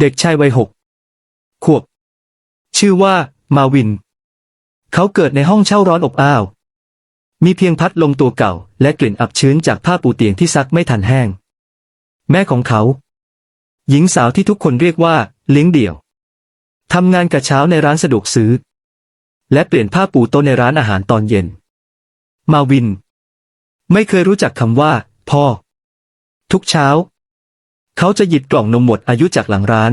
เด็กชายวัยหกขวบ ชื่อว่ามาวิน เขาเกิดในห้องเช่าร้อนอบอ้าว มีเพียงพัดลมตัวเก่า และกลิ่นอับชื้นจากผ้าปูเตียงที่ซักไม่ทันแห้ง แม่ของเขา หญิงสาวที่ทุกคนเรียกว่าเลี้ยงเดี่ยวทำงานกะเช้าในร้านสะดวกซื้อ และเปลี่ยนผ้าปูโต๊ะในร้านอาหารตอนเย็น มาวิน ไม่เคยรู้จักคำว่า พ่อ ทุกเช้า เขาจะหยิบกล่องนมหมดอายุจากหลังร้าน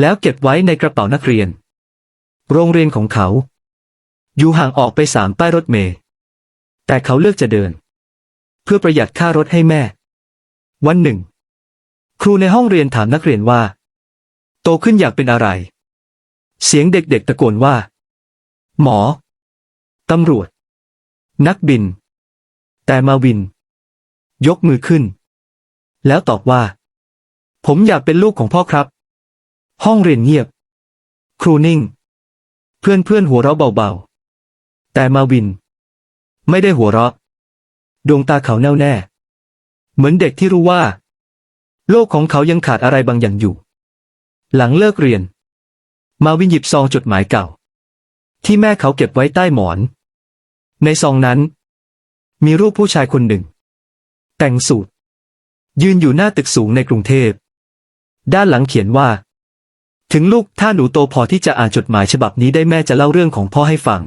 แล้วเก็บไว้ในกระเป๋านักเรียน โรงเรียนของเขา อยู่ห่างออกไปสามป้ายรถเมล์แต่เขาเลือกจะเดิน เพื่อประหยัดค่ารถให้แม่ วันหนึ่ง ครูในห้องเรียนถามนักเรียนว่า โตขึ้นอยากเป็นอะไร เสียงเด็กๆตะโกนว่า หมอ ตำรวจ นักบิน แต่มาวิน ยกมือขึ้น แล้วตอบว่า ผมอยากเป็นลูกของพ่อครับ ห้องเรียนเงียบ ครูนิ่ง เพื่อนเพื่อนหัวเราะเบาๆ แต่มาวิน ไม่ได้หัวเราะ ดวงตาเขาแน่วแน่ เหมือนเด็กที่รู้ว่า โลกของเขายังขาดอะไรบางอย่างอยู่ หลังเลิกเรียน มาวินหยิบซองจดหมายเก่า ที่แม่เขาเก็บไว้ใต้หมอน ในซองนั้น มีรูปผู้ชายคนหนึ่ง แต่งสูทยืนอยู่หน้าตึกสูงในกรุงเทพ ด้านหลังเขียนว่า ถึงลูกถ้าหนูโตพอที่จะอ่านจดหมายฉบับนี้ได้แม่จะเล่าเรื่องของพ่อให้ฟัง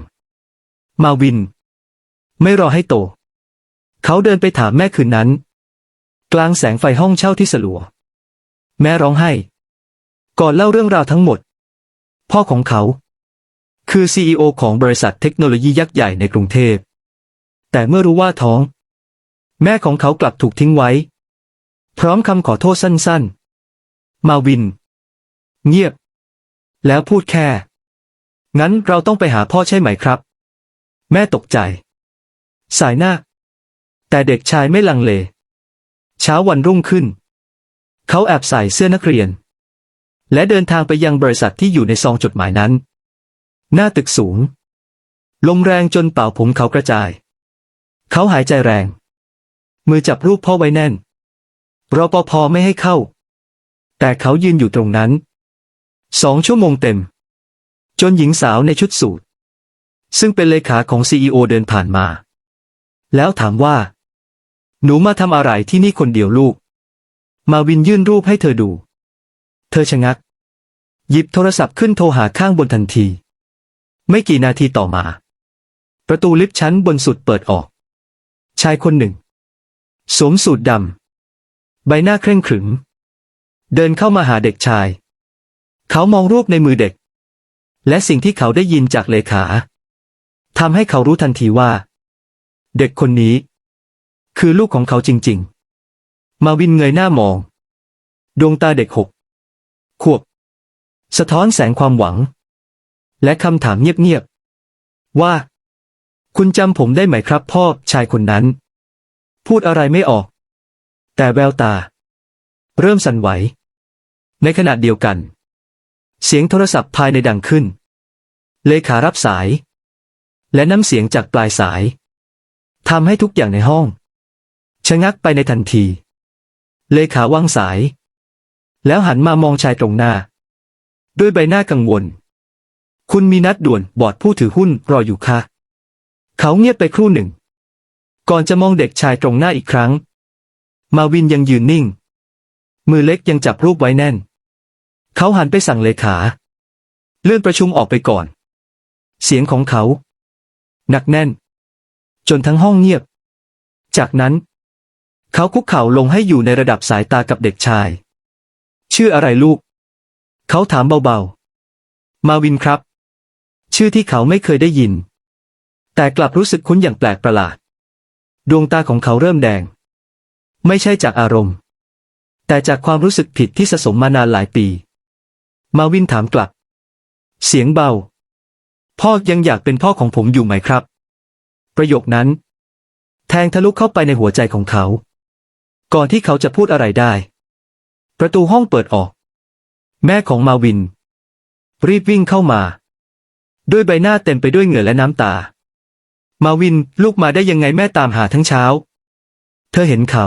มาวิน ไม่รอให้โต เขาเดินไปถามแม่คืนนั้น กลางแสงไฟห้องเช่าที่สลัว แม่ร้องไห้ ก่อนเล่าเรื่องราวทั้งหมด พ่อของเขา คือซีอของบริษัทเทคโนโลยียักษ์ใหญ่ในกรุงเทพ แต่เมื่อรู้ว่าท้อง แม่ของเขากลับถูกทิ้งไว้ พร้อมคำขอโทษสั้นๆ มาวิน เงียบ แล้วพูดแค่ งั้นเราต้องไปหาพ่อใช่ไหมครับ แม่ตกใจ สายหน้า แต่เด็กชายไม่ลังเล เช้าวันรุ่งขึ้น เขาแอบใส่เสื้อนักเรียน และเดินทางไปยังบริษัทที่อยู่ในซองจดหมายนั้น หน้าตึกสูง ลมแรงจนเป่าผมเขากระจาย เขาหายใจแรง มือจับรูปพ่อไว้แน่นรปภไม่ให้เข้า แต่เขายืนอยู่ตรงนั้นสองชั่วโมงเต็ม จนหญิงสาวในชุดสูทซึ่งเป็นเลขาของซีอเดินผ่านมา แล้วถามว่า หนูมาทำอะไรที่นี่คนเดียวลูก มาวินยื่นรูปให้เธอดู เธอชะงัก หยิบโทรศัพท์ขึ้นโทรหาข้างบนทันที ไม่กี่นาทีต่อมา ประตูลิฟต์ชั้นบนสุดเปิดออก ชายคนหนึ่ง สวมสูทดำ ใบหน้าเคร่งขรึม เดินเข้ามาหาเด็กชาย เขามองรูปในมือเด็ก และสิ่งที่เขาได้ยินจากเลขาทำให้เขารู้ทันทีว่า เด็กคนนี้ คือลูกของเขาจริงๆ มาวินเงยหน้ามอง ดวงตาเด็กหกขวบ สะท้อนแสงความหวัง และคำถามเงียบๆ ว่า คุณจำผมได้ไหมครับพ่อชายคนนั้น พูดอะไรไม่ออก แต่แววตา เริ่มสั่นไหว ในขณะเดียวกัน เสียงโทรศัพท์ภายในดังขึ้น เลขารับสาย และน้ำเสียงจากปลายสายทำให้ทุกอย่างในห้อง ชะงักไปในทันที เลขาวางสาย แล้วหันมามองชายตรงหน้า ด้วยใบหน้ากังวล คุณมีนัดด่วนบอร์ดผู้ถือหุ้นรออยู่ค่ะ เขาเงียบไปครู่หนึ่ง ก่อนจะมองเด็กชายตรงหน้าอีกครั้ง มาวินยังยืนนิ่ง มือเล็กยังจับรูปไว้แน่น เขาหันไปสั่งเลขา เลื่อนประชุมออกไปก่อน เสียงของเขา หนักแน่น จนทั้งห้องเงียบ จากนั้น เขาคุกเข่าลงให้อยู่ในระดับสายตากับเด็กชาย ชื่ออะไรลูก เขาถามเบาๆ มาวินครับ ชื่อที่เขาไม่เคยได้ยิน แต่กลับรู้สึกคุ้นอย่างแปลกประหลาด ดวงตาของเขาเริ่มแดง ไม่ใช่จากอารมณ์ แต่จากความรู้สึกผิดที่สะสมมานานหลายปี มาวินถามกลับ เสียงเบา พ่อยังอยากเป็นพ่อของผมอยู่ไหมครับ ประโยคนั้น แทงทะลุเข้าไปในหัวใจของเขา ก่อนที่เขาจะพูดอะไรได้ ประตูห้องเปิดออก แม่ของมาวิน รีบวิ่งเข้ามา ด้วยใบหน้าเต็มไปด้วยเหงื่อและน้ำตา มาวินลูกมาได้ยังไงแม่ตามหาทั้งเช้า เธอเห็นเขา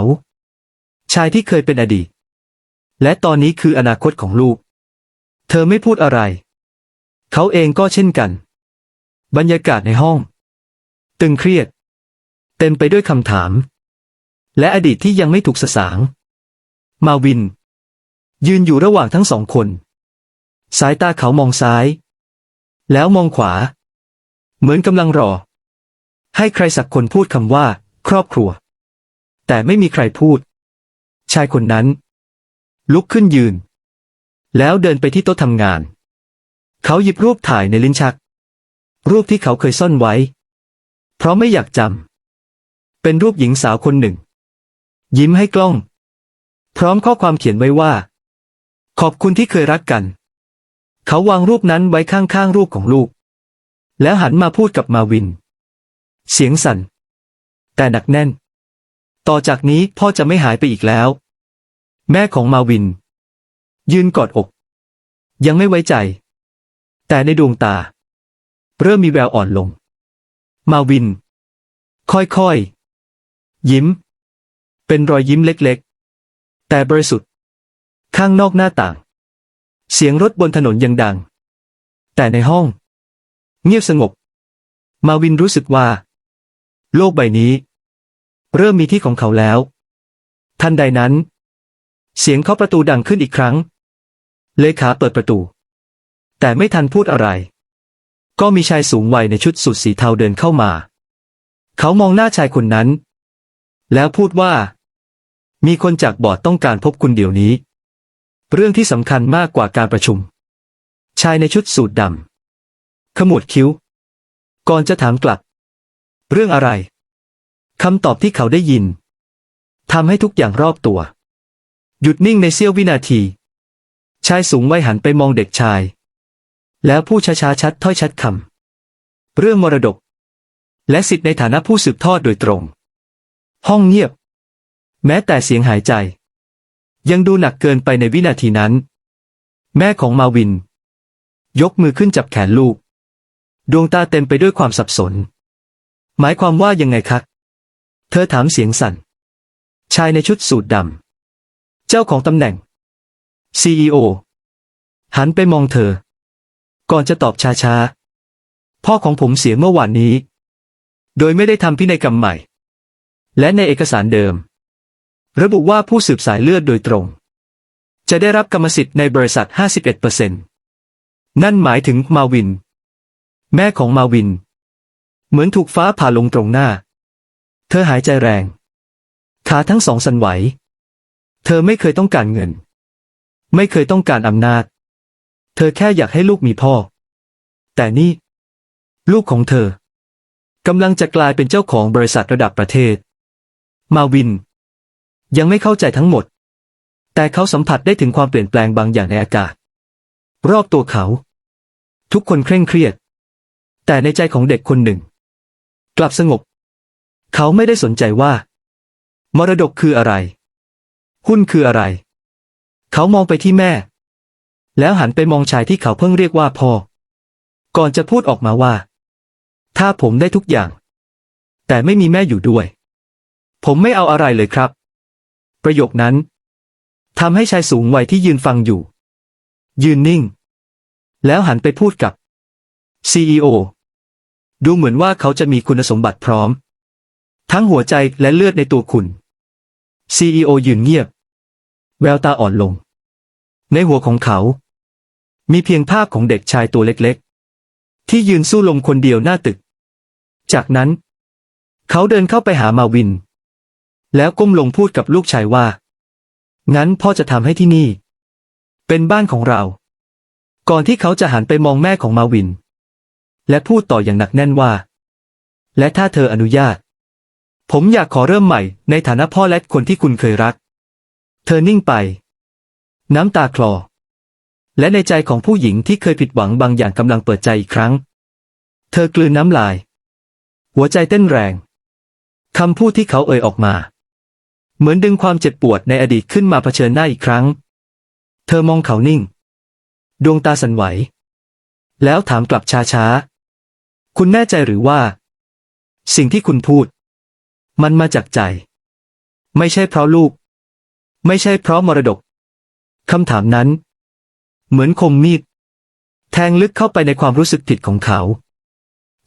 ชายที่เคยเป็นอดีต และตอนนี้คืออนาคตของลูก เธอไม่พูดอะไร เขาเองก็เช่นกัน บรรยากาศในห้อง ตึงเครียด เต็มไปด้วยคำถาม และอดีตที่ยังไม่ถูกสสาง มาวิน ยืนอยู่ระหว่างทั้งสองคน สายตาเขามองซ้าย แล้วมองขวา เหมือนกำลังรอ ให้ใครสักคนพูดคำว่า ครอบครัว แต่ไม่มีใครพูด ชายคนนั้น ลุกขึ้นยืน แล้วเดินไปที่โต๊ะทำงาน เขาหยิบรูปถ่ายในลิ้นชัก รูปที่เขาเคยซ่อนไว้ เพราะไม่อยากจำเป็นรูปหญิงสาวคนหนึ่ง ยิ้มให้กล้อง พร้อมข้อความเขียนไว้ว่า ขอบคุณที่เคยรักกัน เขาวางรูปนั้นไว้ข้างๆรูปของลูก แล้วหันมาพูดกับมาวิน เสียงสั่น แต่หนักแน่น ต่อจากนี้พ่อจะไม่หายไปอีกแล้ว แม่ของมาวิน ยืนกอดอก ยังไม่ไว้ใจ แต่ในดวงตา เริ่มมีแววอ่อนลง มาวิน ค่อยๆยิ้ม เป็นรอยยิ้มเล็กๆ แต่บริสุทธิ์ ข้างนอกหน้าต่าง เสียงรถบนถนนยังดัง แต่ในห้อง เงียบสงบ มาวินรู้สึกว่า โลกใบนี้ เริ่มมีที่ของเขาแล้ว ทันใดนั้น เสียงเคาะประตูดังขึ้นอีกครั้ง เลขาเปิดประตู แต่ไม่ทันพูดอะไร ก็มีชายสูงวัยในชุดสูทสีเทาเดินเข้ามา เขามองหน้าชายคนนั้น แล้วพูดว่า มีคนจากบอร์ดต้องการพบคุณเดี๋ยวนี้ เรื่องที่สำคัญมากกว่าการประชุม ชายในชุดสูทดำขมวดคิ้ว ก่อนจะถามกลับ เรื่องอะไรคำตอบที่เขาได้ยินทำให้ทุกอย่างรอบตัว หยุดนิ่งในเสี้ยววินาที ชายสูงวัยหันไปมองเด็กชาย แล้วพูดช้าๆชัดถ้อยชัดคำ เรื่องมรดก และสิทธิในฐานะผู้สืบทอดโดยตรง ห้องเงียบ แม้แต่เสียงหายใจ ยังดูหนักเกินไปในวินาทีนั้น แม่ของมาวิน ยกมือขึ้นจับแขนลูก ดวงตาเต็มไปด้วยความสับสน หมายความว่ายังไงคะเธอถามเสียงสั่น ชายในชุดสูทดำ เจ้าของตำแหน่ง CEO หันไปมองเธอ ก่อนจะตอบช้าๆ พ่อของผมเสียเมื่อวานนี้ โดยไม่ได้ทำพินัยกรรมใหม่ และในเอกสารเดิม ระบุว่าผู้สืบสายเลือดโดยตรง จะได้รับกรรมสิทธิ์ในบริษัท 51%นั่นหมายถึงมาวิน แม่ของมาวิน เหมือนถูกฟ้าผ่าลงตรงหน้า เธอหายใจแรง ขาทั้งสองสั่นไหว เธอไม่เคยต้องการเงิน ไม่เคยต้องการอำนาจ เธอแค่อยากให้ลูกมีพ่อ แต่นี่ ลูกของเธอกำลังจะกลายเป็นเจ้าของบริษัทระดับประเทศ มาวิน ยังไม่เข้าใจทั้งหมด แต่เขาสัมผัสได้ถึงความเปลี่ยนแปลงบางอย่างในอากาศ รอบตัวเขา ทุกคนเคร่งเครียด แต่ในใจของเด็กคนหนึ่ง กลับสงบ เขาไม่ได้สนใจว่า มรดกคืออะไร หุ้นคืออะไร เขามองไปที่แม่ แล้วหันไปมองชายที่เขาเพิ่งเรียกว่าพ่อ ก่อนจะพูดออกมาว่า ถ้าผมได้ทุกอย่าง แต่ไม่มีแม่อยู่ด้วย ผมไม่เอาอะไรเลยครับ ประโยคนั้นทำให้ชายสูงวัยที่ยืนฟังอยู่ ยืนนิ่ง แล้วหันไปพูดกับ CEO ดูเหมือนว่าเขาจะมีคุณสมบัติพร้อม ทั้งหัวใจและเลือดในตัวคุณ CEO ยืนเงียบ แววตาอ่อนลง ในหัวของเขา มีเพียงภาพของเด็กชายตัวเล็กๆ ที่ยืนสู้ลมคนเดียวหน้าตึก จากนั้น เขาเดินเข้าไปหามาวิน แล้วก้มลงพูดกับลูกชายว่า งั้นพ่อจะทำให้ที่นี่ เป็นบ้านของเรา ก่อนที่เขาจะหันไปมองแม่ของมาวิน และพูดต่ออย่างหนักแน่นว่า และถ้าเธออนุญาต ผมอยากขอเริ่มใหม่ในฐานะพ่อและคนที่คุณเคยรัก เธอนิ่งไป น้ำตาคลอ และในใจของผู้หญิงที่เคยผิดหวังบางอย่างกำลังเปิดใจอีกครั้ง เธอกลืนน้ำลาย หัวใจเต้นแรงคำพูดที่เขาเอ่ยออกมา เหมือนดึงความเจ็บปวดในอดีตขึ้นมาเผชิญหน้าอีกครั้ง เธอมองเขานิ่ง ดวงตาสั่นไหว แล้วถามกลับช้าๆ คุณแน่ใจหรือว่า สิ่งที่คุณพูด มันมาจากใจ ไม่ใช่เพราะลูก ไม่ใช่เพราะมรดก คำถามนั้น เหมือนคมมีด แทงลึกเข้าไปในความรู้สึกผิดของเขา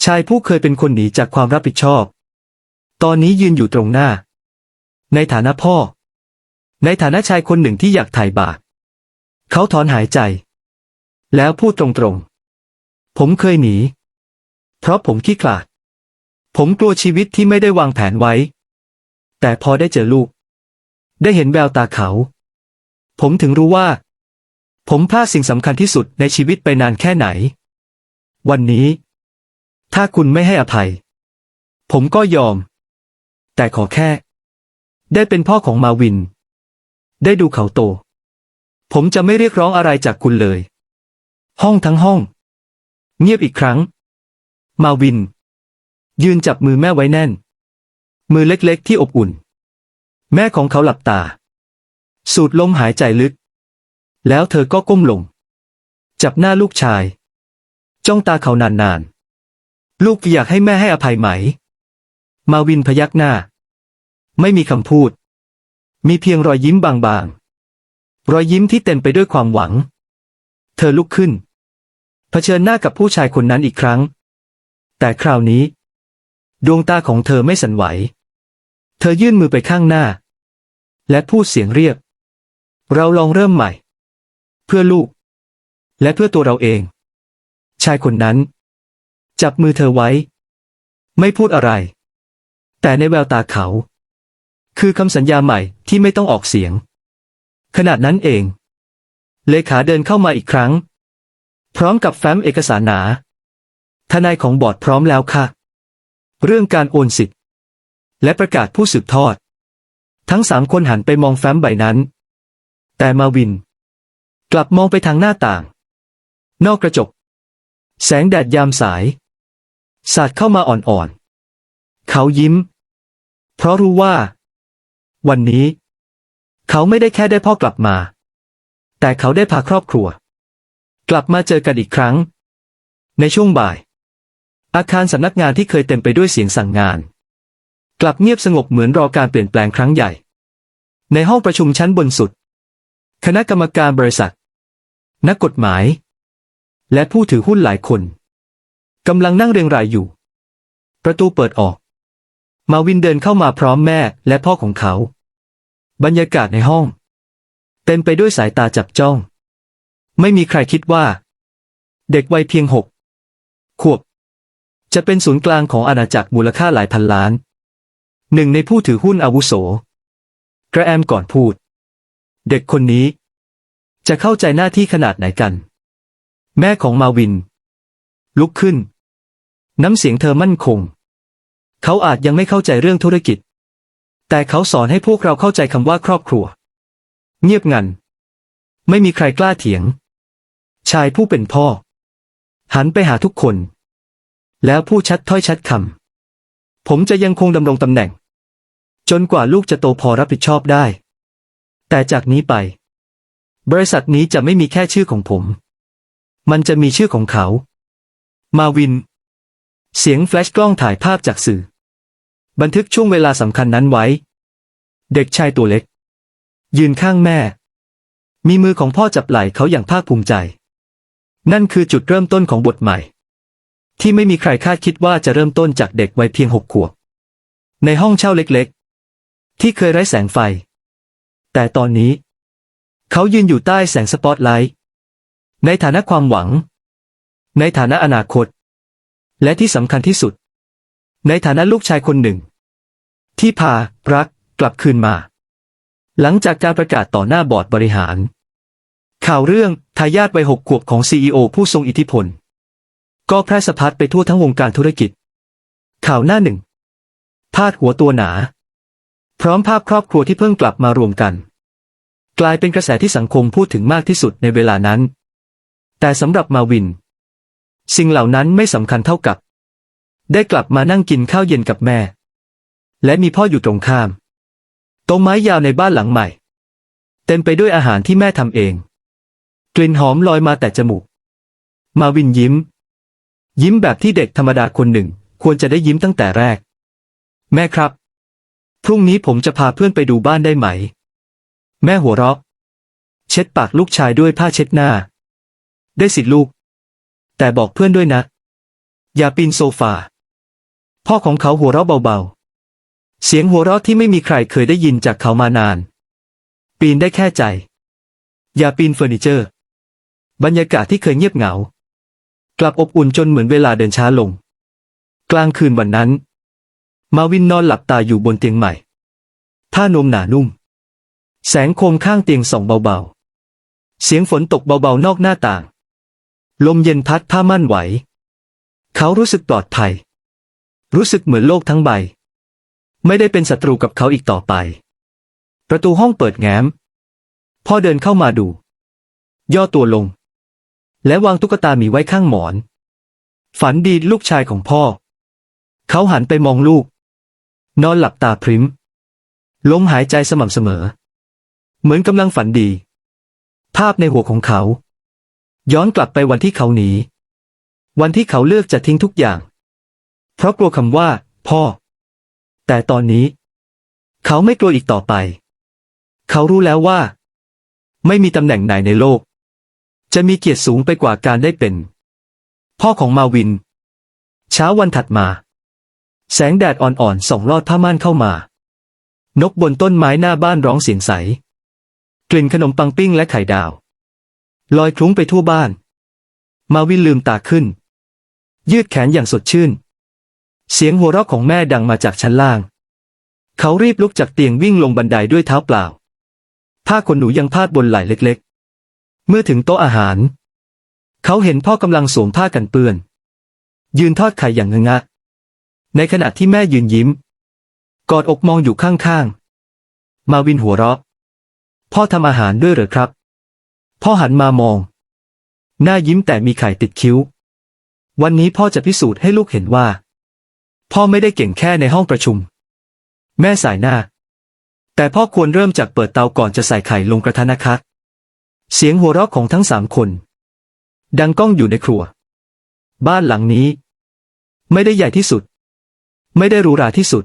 ชายผู้เคยเป็นคนหนีจากความรับผิดชอบ ตอนนี้ยืนอยู่ตรงหน้า ในฐานะพ่อ ในฐานะชายคนหนึ่งที่อยากถ่ายบาปเขาถอนหายใจ แล้วพูดตรงๆ ผมเคยหนี เพราะผมขี้ขลาด ผมกลัวชีวิตที่ไม่ได้วางแผนไว้ แต่พอได้เจอลูก ได้เห็นแววตาเขา ผมถึงรู้ว่า ผมพลาดสิ่งสำคัญที่สุดในชีวิตไปนานแค่ไหน วันนี้ ถ้าคุณไม่ให้อภัย ผมก็ยอม แต่ขอแค่ ได้เป็นพ่อของมาวิน ได้ดูเขาโต ผมจะไม่เรียกร้องอะไรจากคุณเลย ห้องทั้งห้อง เงียบอีกครั้ง มาวิน ยืนจับมือแม่ไว้แน่น มือเล็กๆที่อบอุ่น แม่ของเขาหลับตา สูดลมหายใจลึก แล้วเธอก็ก้มลง จับหน้าลูกชาย จ้องตาเขานานๆ ลูกอยากให้แม่ให้อภัยไหม มาวินพยักหน้า ไม่มีคำพูด มีเพียงรอยยิ้มบางๆ รอยยิ้มที่เต็มไปด้วยความหวัง เธอลุกขึ้น เผชิญหน้ากับผู้ชายคนนั้นอีกครั้ง แต่คราวนี้ ดวงตาของเธอไม่สั่นไหว เธอยื่นมือไปข้างหน้า และพูดเสียงเรียบ เราลองเริ่มใหม่ เพื่อลูก และเพื่อตัวเราเอง ชายคนนั้น จับมือเธอไว้ ไม่พูดอะไร แต่ในแววตาเขา คือคำสัญญาใหม่ที่ไม่ต้องออกเสียงขนาดนั้นเอง เลขาเดินเข้ามาอีกครั้ง พร้อมกับแฟ้มเอกสารหนา ทนายของบอร์ดพร้อมแล้วค่ะ เรื่องการโอนสิทธิ์ และประกาศผู้สืบทอด ทั้งสามคนหันไปมองแฟ้มใบนั้น แต่มาวิน กลับมองไปทางหน้าต่าง นอกกระจก แสงแดดยามสาย สาดเข้ามาอ่อนๆ เขายิ้ม เพราะรู้ว่า วันนี้ เขาไม่ได้แค่ได้พ่อกลับมา แต่เขาได้พาครอบครัว กลับมาเจอกันอีกครั้ง ในช่วงบ่าย อาคารสำนักงานที่เคยเต็มไปด้วยเสียงสั่งงาน กลับเงียบสงบเหมือนรอการเปลี่ยนแปลงครั้งใหญ่ ในห้องประชุมชั้นบนสุด คณะกรรมการบริษัท นักกฎหมาย และผู้ถือหุ้นหลายคนกำลังนั่งเรียงรายอยู่ ประตูเปิดออก มาวินเดินเข้ามาพร้อมแม่และพ่อของเขา บรรยากาศในห้อง เต็มไปด้วยสายตาจับจ้อง ไม่มีใครคิดว่า เด็กวัยเพียงหกขวบ จะเป็นศูนย์กลางของอาณาจักรมูลค่าหลายพันล้าน หนึ่งในผู้ถือหุ้นอาวุโส กระแอมก่อนพูด เด็กคนนี้ จะเข้าใจหน้าที่ขนาดไหนกัน แม่ของมาวิน ลุกขึ้น น้ำเสียงเธอมั่นคง เขาอาจยังไม่เข้าใจเรื่องธุรกิจ แต่เขาสอนให้พวกเราเข้าใจคำว่าครอบครัว เงียบงัน ไม่มีใครกล้าเถียง ชายผู้เป็นพ่อ หันไปหาทุกคน แล้วพูดชัดถ้อยชัดคำผมจะยังคงดำรงตำแหน่ง จนกว่าลูกจะโตพอรับผิดชอบได้ แต่จากนี้ไป บริษัทนี้จะไม่มีแค่ชื่อของผม มันจะมีชื่อของเขา มาวิน เสียงแฟลชกล้องถ่ายภาพจากสื่อ บันทึกช่วงเวลาสำคัญนั้นไว้ เด็กชายตัวเล็ก ยืนข้างแม่ มีมือของพ่อจับไหล่เขาอย่างภาคภูมิใจ นั่นคือจุดเริ่มต้นของบทใหม่ ที่ไม่มีใครคาดคิดว่าจะเริ่มต้นจากเด็กวัยเพียงหกขวบ ในห้องเช่าเล็กๆ ที่เคยไร้แสงไฟ แต่ตอนนี้ เขายืนอยู่ใต้แสงสปอตไลท์ในฐานะความหวัง ในฐานะอนาคต และที่สำคัญที่สุด ในฐานะลูกชายคนหนึ่ง ที่พารักกลับคืนมา หลังจากการประกาศต่อหน้าบอร์ดบริหาร ข่าวเรื่องทายาทวัยหกขวบของซีอผู้ทรงอิทธิพล ก็แพร่สะพัดไปทั่วทั้งวงการธุรกิจ ข่าวหน้าหนึ่งพาดหัวตัวหนา พร้อมภาพครอบครัวที่เพิ่งกลับมารวมกัน กลายเป็นกระแสที่สังคมพูดถึงมากที่สุดในเวลานั้น แต่สำหรับมาวิน สิ่งเหล่านั้นไม่สำคัญเท่ากับ ได้กลับมานั่งกินข้าวเย็นกับแม่ และมีพ่ออยู่ตรงข้ามโต๊ะไม้ยาวในบ้านหลังใหม่ เต็มไปด้วยอาหารที่แม่ทำเอง กลิ่นหอมลอยมาแต่จมูก มาวินยิ้ม ยิ้มแบบที่เด็กธรรมดาคนหนึ่งควรจะได้ยิ้มตั้งแต่แรก แม่ครับ พรุ่งนี้ผมจะพาเพื่อนไปดูบ้านได้ไหม แม่หัวเราะ เช็ดปากลูกชายด้วยผ้าเช็ดหน้า ได้สิลูก แต่บอกเพื่อนด้วยนะ อย่าปีนโซฟา พ่อของเขาหัวเราะเบาๆ เสียงหัวเราะที่ไม่มีใครเคยได้ยินจากเขามานาน ปีนได้แค่ใจ อย่าปีนเฟอร์นิเจอร์ บรรยากาศที่เคยเงียบเหงา กลับอบอุ่นจนเหมือนเวลาเดินช้าลง กลางคืนวันนั้น มาวินนอนหลับตาอยู่บนเตียงใหม่ผ้านมหนานุ่ม แสงโคมข้างเตียงส่องเบาๆ เสียงฝนตกเบาๆนอกหน้าต่าง ลมเย็นพัดผ้าม่านไหว เขารู้สึกปลอดภัย รู้สึกเหมือนโลกทั้งใบ ไม่ได้เป็นศัตรูกับเขาอีกต่อไป ประตูห้องเปิดแง้ม พ่อเดินเข้ามาดู ย่อตัวลง และวางตุ๊กตาหมีไว้ข้างหมอน ฝันดีลูกชายของพ่อ เขาหันไปมองลูก นอนหลับตาพริมลมหายใจสม่ำเสมอ เหมือนกำลังฝันดี ภาพในหัวของเขา ย้อนกลับไปวันที่เขาหนี วันที่เขาเลือกจะทิ้งทุกอย่าง เพราะกลัวคำว่า พ่อ แต่ตอนนี้ เขาไม่กลัวอีกต่อไป เขารู้แล้วว่า ไม่มีตำแหน่งไหนในโลก จะมีเกียรติสูงไปกว่าการได้เป็น พ่อของมาวิน เช้าวันถัดมา แสงแดดอ่อนๆส่องลอดผ้าม่านเข้ามานกบนต้นไม้หน้าบ้านร้องเสียงใส กลิ่นขนมปังปิ้งและไข่ดาว ลอยคลุ้งไปทั่วบ้าน มาวินลืมตาขึ้น ยืดแขนอย่างสดชื่น เสียงหัวเราะของแม่ดังมาจากชั้นล่าง เขารีบลุกจากเตียงวิ่งลงบันไดด้วยเท้าเปล่า ผ้าขนหนูยังพาดบนไหล่เล็กๆ เมื่อถึงโต๊ะอาหาร เขาเห็นพ่อกำลังสวมผ้ากันเปื้อน ยืนทอดไข่อย่างงงะในขณะที่แม่ยืนยิ้ม กอดอกมองอยู่ข้างๆ มาวินหัวเราะ พ่อทำอาหารด้วยเหรอครับ พ่อหันมามอง หน้ายิ้มแต่มีไข่ติดคิ้ว วันนี้พ่อจะพิสูจน์ให้ลูกเห็นว่า พ่อไม่ได้เก่งแค่ในห้องประชุม แม่สายหน้า แต่พ่อควรเริ่มจากเปิดเตาก่อนจะใส่ไข่ลงกระทะนะคะเสียงหัวเราะของทั้งสามคน ดังก้องอยู่ในครัว บ้านหลังนี้ ไม่ได้ใหญ่ที่สุด ไม่ได้หรูหราที่สุด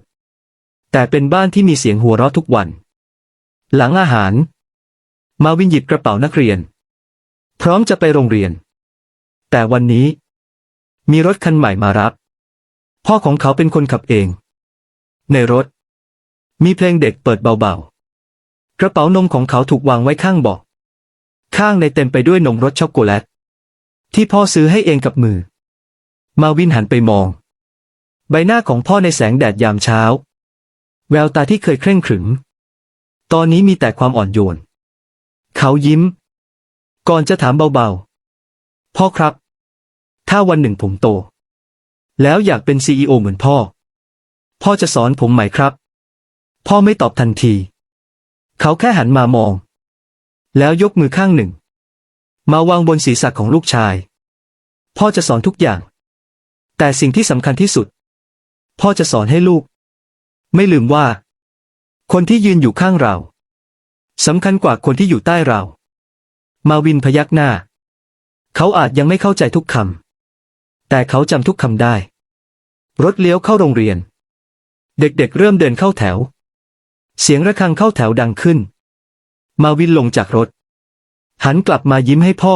แต่เป็นบ้านที่มีเสียงหัวเราะทุกวัน หลังอาหาร มาวินหยิบกระเป๋านักเรียน พร้อมจะไปโรงเรียน แต่วันนี้ มีรถคันใหม่มารับ พ่อของเขาเป็นคนขับเอง ในรถ มีเพลงเด็กเปิดเบาๆ กระเป๋านมของเขาถูกวางไว้ข้างเบาะข้างในเต็มไปด้วยนมรสช็อกโกแลต ที่พ่อซื้อให้เองกับมือ มาวินหันไปมอง ใบหน้าของพ่อในแสงแดดยามเช้า แววตาที่เคยเคร่งขรึม ตอนนี้มีแต่ความอ่อนโยน เขายิ้ม ก่อนจะถามเบาๆ พ่อครับ ถ้าวันหนึ่งผมโต แล้วอยากเป็นซีอเหมือนพ่อ พ่อจะสอนผมไหมครับ พ่อไม่ตอบทันที เขาแค่หันมามอง แล้วยกมือข้างหนึ่ง มาวางบนศีรษะของลูกชาย พ่อจะสอนทุกอย่าง แต่สิ่งที่สำคัญที่สุด พ่อจะสอนให้ลูก ไม่ลืมว่า คนที่ยืนอยู่ข้างเรา สำคัญกว่าคนที่อยู่ใต้เรา มาวินพยักหน้า เขาอาจยังไม่เข้าใจทุกคำ แต่เขาจำทุกคำได้ รถเลี้ยวเข้าโรงเรียน เด็กๆเริ่มเดินเข้าแถว เสียงระฆังเข้าแถวดังขึ้น มาวินลงจากรถ หันกลับมายิ้มให้พ่อ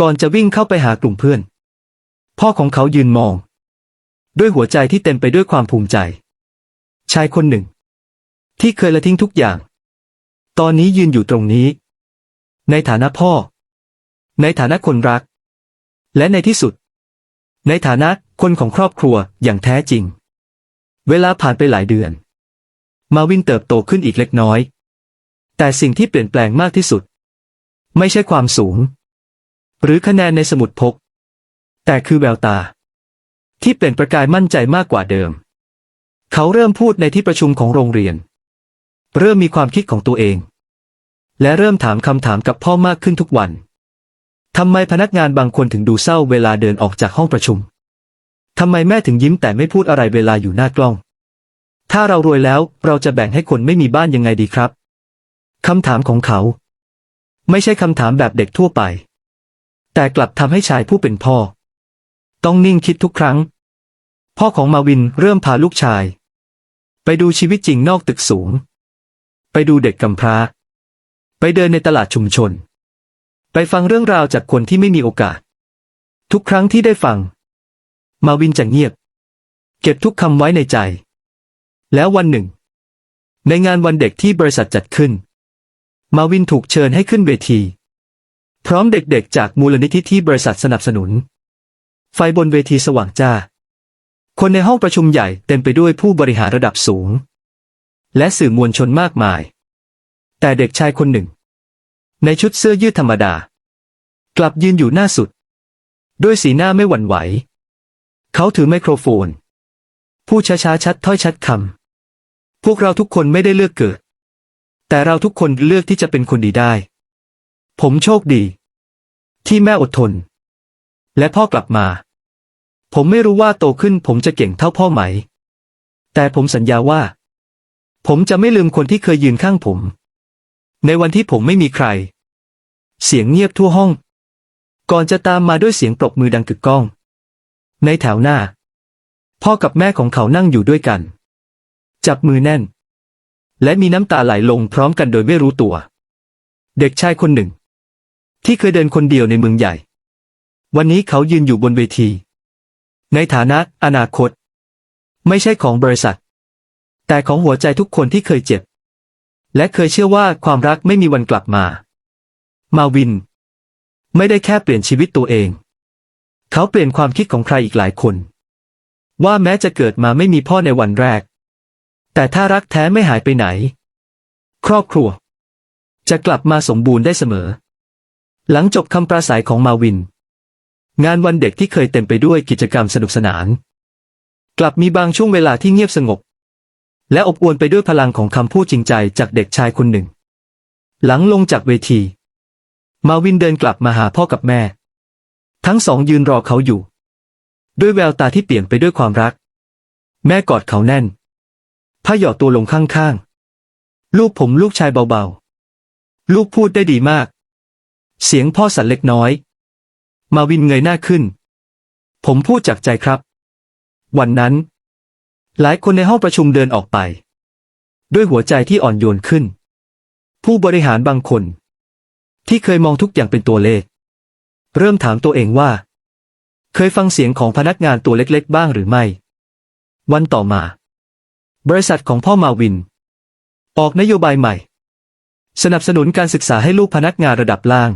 ก่อนจะวิ่งเข้าไปหากลุ่มเพื่อน พ่อของเขายืนมอง ด้วยหัวใจที่เต็มไปด้วยความภูมิใจ ชายคนหนึ่ง ที่เคยละทิ้งทุกอย่าง ตอนนี้ยืนอยู่ตรงนี้ ในฐานะพ่อ ในฐานะคนรัก และในที่สุด ในฐานะคนของครอบครัวอย่างแท้จริง เวลาผ่านไปหลายเดือน มาวินเติบโตขึ้นอีกเล็กน้อย แต่สิ่งที่เปลี่ยนแปลงมากที่สุด ไม่ใช่ความสูง หรือคะแนนในสมุดพก แต่คือแววตา ที่เปล่งประกายมั่นใจมากกว่าเดิม เขาเริ่มพูดในที่ประชุมของโรงเรียน เริ่มมีความคิดของตัวเอง และเริ่มถามคำถามกับพ่อมากขึ้นทุกวันทำไมพนักงานบางคนถึงดูเศร้าเวลาเดินออกจากห้องประชุมทำไมแม่ถึงยิ้มแต่ไม่พูดอะไรเวลาอยู่หน้ากล้อง ถ้าเรารวยแล้วเราจะแบ่งให้คนไม่มีบ้านยังไงดีครับคำถามของเขา ไม่ใช่คำถามแบบเด็กทั่วไป แต่กลับทำให้ชายผู้เป็นพ่อ ต้องนิ่งคิดทุกครั้ง พ่อของมาวินเริ่มพาลูกชาย ไปดูชีวิตจริงนอกตึกสูง ไปดูเด็กกำพร้า ไปเดินในตลาดชุมชน ไปฟังเรื่องราวจากคนที่ไม่มีโอกาส ทุกครั้งที่ได้ฟัง มาวินจะเงียบ เก็บทุกคำไว้ในใจ แล้ววันหนึ่ง ในงานวันเด็กที่บริษัทจัดขึ้น มาวินถูกเชิญให้ขึ้นเวที พร้อมเด็กๆ จากมูลนิธิที่บริษัทสนับสนุน ไฟบนเวทีสว่างจ้า คนในห้องประชุมใหญ่เต็มไปด้วยผู้บริหารระดับสูง และสื่อมวลชนมากมาย แต่เด็กชายคนหนึ่ง ในชุดเสื้อยืดธรรมดา กลับยืนอยู่หน้าสุด ด้วยสีหน้าไม่หวั่นไหว เขาถือไมโครโฟนพูดช้าๆชัดถ้อยชัดคำพวกเราทุกคนไม่ได้เลือกเกิด แต่เราทุกคนเลือกที่จะเป็นคนดีได้ ผมโชคดี ที่แม่อดทน และพ่อกลับมา ผมไม่รู้ว่าโตขึ้นผมจะเก่งเท่าพ่อไหม แต่ผมสัญญาว่า ผมจะไม่ลืมคนที่เคยยืนข้างผม ในวันที่ผมไม่มีใคร เสียงเงียบทั่วห้อง ก่อนจะตามมาด้วยเสียงปรบมือดังกึกก้อง ในแถวหน้า พ่อกับแม่ของเขานั่งอยู่ด้วยกัน จับมือแน่น และมีน้ำตาไหลลงพร้อมกันโดยไม่รู้ตัว เด็กชายคนหนึ่ง ที่เคยเดินคนเดียวในเมืองใหญ่ วันนี้เขายืนอยู่บนเวที ในฐานะอนาคต ไม่ใช่ของบริษัท แต่ของหัวใจทุกคนที่เคยเจ็บ และเคยเชื่อว่าความรักไม่มีวันกลับมา มาวิน ไม่ได้แค่เปลี่ยนชีวิตตัวเอง เขาเปลี่ยนความคิดของใครอีกหลายคน ว่าแม้จะเกิดมาไม่มีพ่อในวันแรก แต่ถ้ารักแท้ไม่หายไปไหน ครอบครัว จะกลับมาสมบูรณ์ได้เสมอ หลังจบคำปราศัยของมาวิน งานวันเด็กที่เคยเต็มไปด้วยกิจกรรมสนุกสนาน กลับมีบางช่วงเวลาที่เงียบสงบ และอบอวลไปด้วยพลังของคำพูดจริงใจจากเด็กชายคนหนึ่ง หลังลงจากเวที มาวินเดินกลับมาหาพ่อกับแม่ ทั้งสองยืนรอเขาอยู่ ด้วยแววตาที่เปลี่ยนไปด้วยความรัก แม่กอดเขาแน่นพ่าหยอดตัวลงข้างๆ ลูกผมลูกชายเบาๆ ลูกพูดได้ดีมาก เสียงพ่อสั่นเล็กน้อย มาวินเงยหน้าขึ้น ผมพูดจากใจครับ วันนั้น หลายคนในห้องประชุมเดินออกไป ด้วยหัวใจที่อ่อนโยนขึ้น ผู้บริหารบางคน ที่เคยมองทุกอย่างเป็นตัวเลข เริ่มถามตัวเองว่า เคยฟังเสียงของพนักงานตัวเล็กๆ บ้างหรือไม่ วันต่อมา บริษัทของพ่อมาวิน ออกนโยบายใหม่ สนับสนุนการศึกษาให้ลูกพนักงานระดับล่าง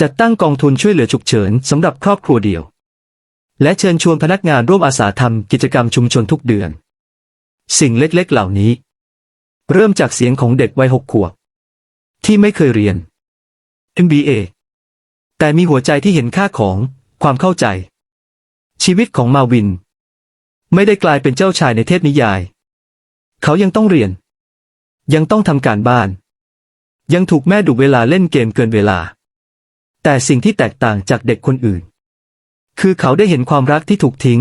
จัดตั้งกองทุนช่วยเหลือฉุกเฉินสำหรับครอบครัวเดียว และเชิญชวนพนักงานร่วมอาสาทำกิจกรรมชุมชนทุกเดือน สิ่งเล็กๆเหล่านี้ เริ่มจากเสียงของเด็กวัยหกขวบ ที่ไม่เคยเรียน MBA แต่มีหัวใจที่เห็นค่าของความเข้าใจ ชีวิตของมาวิน ไม่ได้กลายเป็นเจ้าชายในเทพนิยาย เขายังต้องเรียน ยังต้องทำการบ้าน ยังถูกแม่ดุเวลาเล่นเกมเกินเวลา แต่สิ่งที่แตกต่างจากเด็กคนอื่น คือเขาได้เห็นความรักที่ถูกทิ้ง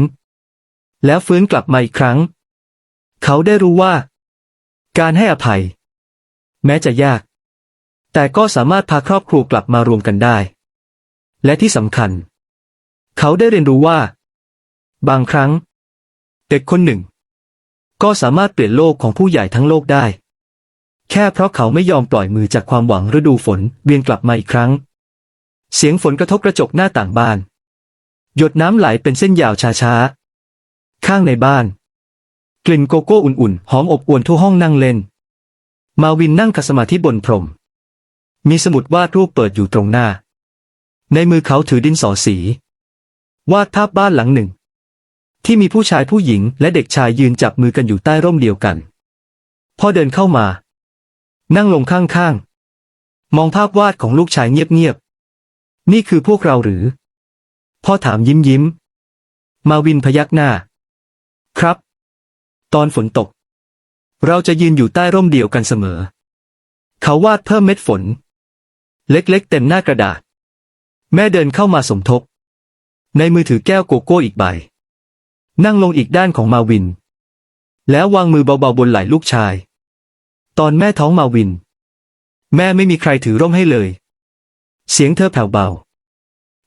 แล้วฟื้นกลับมาอีกครั้ง เขาได้รู้ว่า การให้อภัย แม้จะยาก แต่ก็สามารถพาครอบครัวกลับมารวมกันได้ และที่สำคัญ เขาได้เรียนรู้ว่า บางครั้ง เด็กคนหนึ่ง ก็สามารถเปลี่ยนโลกของผู้ใหญ่ทั้งโลกได้ แค่เพราะเขาไม่ยอมปล่อยมือจากความหวังฤดูฝนเวียนกลับมาอีกครั้ง เสียงฝนกระทบกระจกหน้าต่างบ้าน หยดน้ำไหลเป็นเส้นยาวช้าๆ ข้างในบ้าน กลิ่นโกโก้อุ่นๆ หอมอบอวนทั่วห้องนั่งเล่น มาวินนั่งขัดสมาธิบนพรม มีสมุดวาดรูปเปิดอยู่ตรงหน้า ในมือเขาถือดินสอสี วาดภาพบ้านหลังหนึ่ง ที่มีผู้ชายผู้หญิงและเด็กชายยืนจับมือกันอยู่ใต้ร่มเดียวกัน พ่อเดินเข้ามา นั่งลงข้างๆ มองภาพวาดของลูกชายเงียบๆ นี่คือพวกเราหรือ พ่อถามยิ้มยิ้ม มาวินพยักหน้า ครับ ตอนฝนตก เราจะยืนอยู่ใต้ร่มเดียวกันเสมอ เขาวาดเพิ่มเม็ดฝน เล็กๆ เต็มหน้ากระดาษ แม่เดินเข้ามาสมทบ ในมือถือแก้วโกโก้อีกใบ นั่งลงอีกด้านของมาวิน แล้ววางมือเบาๆบนไหล่ลูกชาย ตอนแม่ท้องมาวิน แม่ไม่มีใครถือร่มให้เลย เสียงเธอแผ่วเบา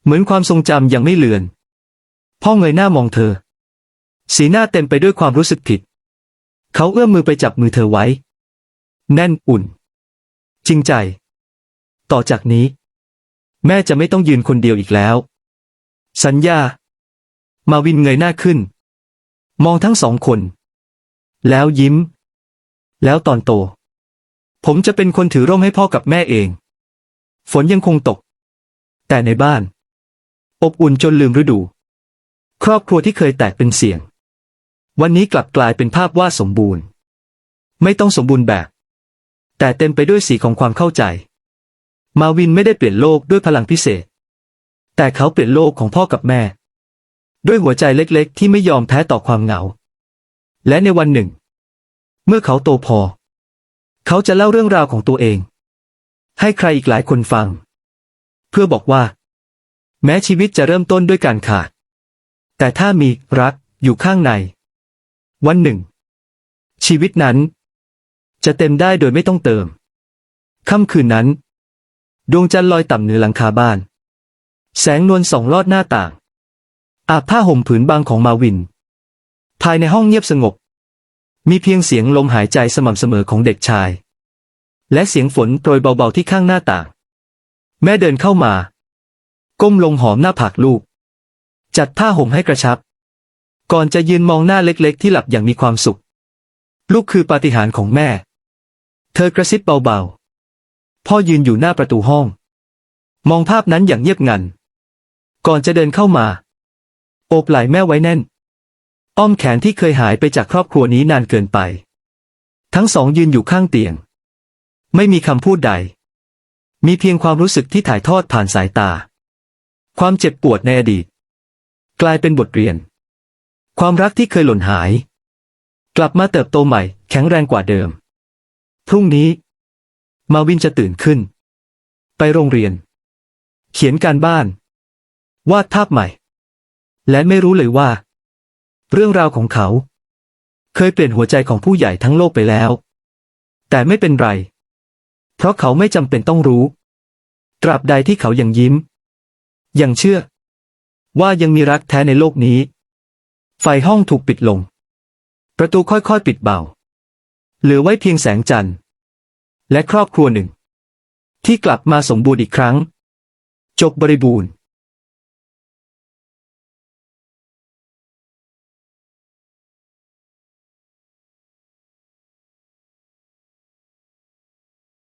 เหมือนความทรงจำยังไม่เลือน พ่อเงยหน้ามองเธอ สีหน้าเต็มไปด้วยความรู้สึกผิด เขาเอื้อมมือไปจับมือเธอไว้ แน่นอุ่น จริงใจ ต่อจากนี้ แม่จะไม่ต้องยืนคนเดียวอีกแล้ว สัญญา มาวินเงยหน้าขึ้น มองทั้งสองคน แล้วยิ้ม แล้วตอนโต ผมจะเป็นคนถือร่มให้พ่อกับแม่เอง ฝนยังคงตก แต่ในบ้าน อบอุ่นจนลืมฤดู ครอบครัวที่เคยแตกเป็นเสียง วันนี้กลับกลายเป็นภาพวาดสมบูรณ์ ไม่ต้องสมบูรณ์แบบ แต่เต็มไปด้วยสีของความเข้าใจ มาวินไม่ได้เปลี่ยนโลกด้วยพลังพิเศษ แต่เขาเปลี่ยนโลกของพ่อกับแม่ ด้วยหัวใจเล็กๆ ที่ไม่ยอมแพ้ต่อความเหงา และในวันหนึ่ง เมื่อเขาโตพอ เขาจะเล่าเรื่องราวของตัวเอง ให้ใครอีกหลายคนฟัง เพื่อบอกว่า แม้ชีวิตจะเริ่มต้นด้วยการขาด แต่ถ้ามีรักอยู่ข้างใน วันหนึ่ง ชีวิตนั้น จะเต็มได้โดยไม่ต้องเติม ค่ำคืนนั้น ดวงจันทร์ลอยต่ำเหนือหลังคาบ้าน แสงนวลส่องลอดหน้าต่าง อาบผ้าห่มผืนบางของมาวิน ภายในห้องเงียบสงบ มีเพียงเสียงลมหายใจสม่ำเสมอของเด็กชาย และเสียงฝนโปรยเบาๆที่ข้างหน้าต่าง แม่เดินเข้ามา ก้มลงหอมหน้าผากลูก จัดผ้าห่มให้กระชับ ก่อนจะยืนมองหน้าเล็กๆ ที่หลับอย่างมีความสุข ลูกคือปาฏิหาริย์ของแม่ เธอกระซิบเบาๆ พ่อยืนอยู่หน้าประตูห้อง มองภาพนั้นอย่างเงียบงัน ก่อนจะเดินเข้ามา โอบไหล่แม่ไว้แน่น อ้อมแขนที่เคยหายไปจากครอบครัวนี้นานเกินไป ทั้งสองยืนอยู่ข้างเตียง ไม่มีคำพูดใด มีเพียงความรู้สึกที่ถ่ายทอดผ่านสายตา ความเจ็บปวดในอดีต กลายเป็นบทเรียน ความรักที่เคยหล่นหาย กลับมาเติบโตใหม่ แข็งแรงกว่าเดิม พรุ่งนี้ มาวินจะตื่นขึ้น ไปโรงเรียน เขียนการบ้าน วาดภาพใหม่ และไม่รู้เลยว่า เรื่องราวของเขา เคยเปลี่ยนหัวใจของผู้ใหญ่ทั้งโลกไปแล้ว แต่ไม่เป็นไร เพราะเขาไม่จำเป็นต้องรู้ ตราบใดที่เขายังยิ้ม ยังเชื่อ ว่ายังมีรักแท้ในโลกนี้ ไฟห้องถูกปิดลง ประตูค่อยๆปิดเบา เหลือไว้เพียงแสงจันทร์ และครอบครัวหนึ่ง ที่กลับมาสมบูรณ์อีกครั้ง จบบริบูรณ์